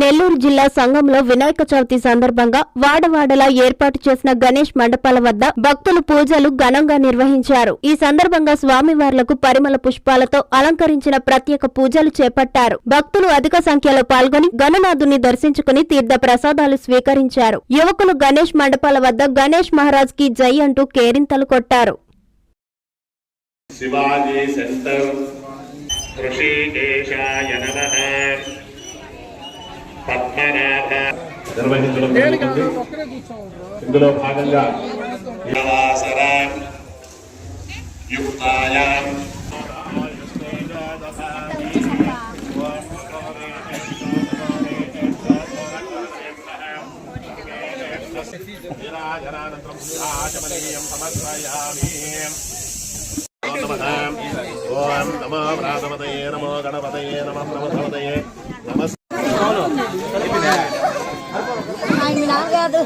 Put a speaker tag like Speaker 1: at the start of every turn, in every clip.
Speaker 1: నెల్లూరు జిల్లా సంఘంలో వినాయక చవితి సందర్భంగా వాడవాడలా ఏర్పాటు చేసిన గణేష్ మండపాల వద్ద భక్తులు పూజలు ఘనంగా నిర్వహించారు. ఈ సందర్భంగా స్వామివార్లకు పరిమళ పుష్పాలతో అలంకరించిన ప్రత్యేక పూజలు చేపట్టారు. భక్తులు అధిక సంఖ్యలో పాల్గొని గణనాథుని దర్శించుకుని తీర్థ ప్రసాదాలు స్వీకరించారు. యువకులు గణేష్ మండపాల వద్ద గణేష్ మహారాజ్కి జై అంటూ కేరింతలు కొట్టారు.
Speaker 2: శివాజీ సెంటర్ ఋషికేశాయ నమః. పద్మనాభ నిర్వహించడం జరుగుతుంది ఇందులో భాగంగా నివాసర యుక్తాయాం విరాజనానంతరం ఆచమనీయం సమర్పయామి ఓం నమో ప్రాతపతయే నమో గణపతయే నమో ప్రమథపతయే నమస్
Speaker 3: ఆయన నాగదు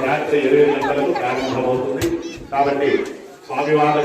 Speaker 2: రాత్రి ఎనిమిది గంటలకు ప్రారంభమవుతుంది. కాబట్టి స్వామివారి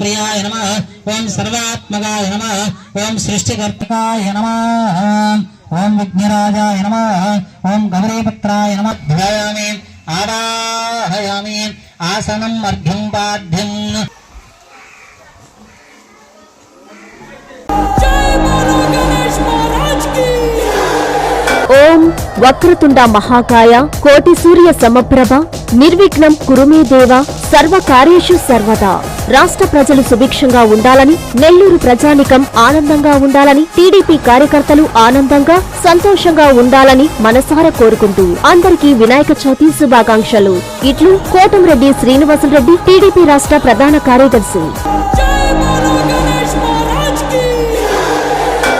Speaker 4: ప్రియాయ నమ. ఓం సర్వాత్మకాయ నమ. ఓం సృష్టికర్తకాయ నమ. ఓం విఘ్నరాజాయ నమ. ఓం గౌరీపుత్రాయ నమ. ధ్యాయామి ఆవాహయామి ఆసనం అర్ఘ్యం బాధ్యం
Speaker 1: వక్రతుండ మహాకాయ కోటి సూర్య సమప్రభ నిర్విఘ్నం కురుమే దేవ సర్వ కార్యేషు సర్వదా. రాష్ట్ర ప్రజలు సుభిక్షంగా ఉండాలని నెల్లూరు ప్రజానికం ఆనందంగా ఉండాలని టీడీపీ కార్యకర్తలు ఆనందంగా సంతోషంగా ఉండాలని మనసారా కోరుకుంటూ అందరికీ వినాయక చవితి శుభాకాంక్షలు. ఇట్లు కోటంరెడ్డి శ్రీనివాసరెడ్డి టీడీపీ రాష్ట్ర ప్రధాన కార్యదర్శి.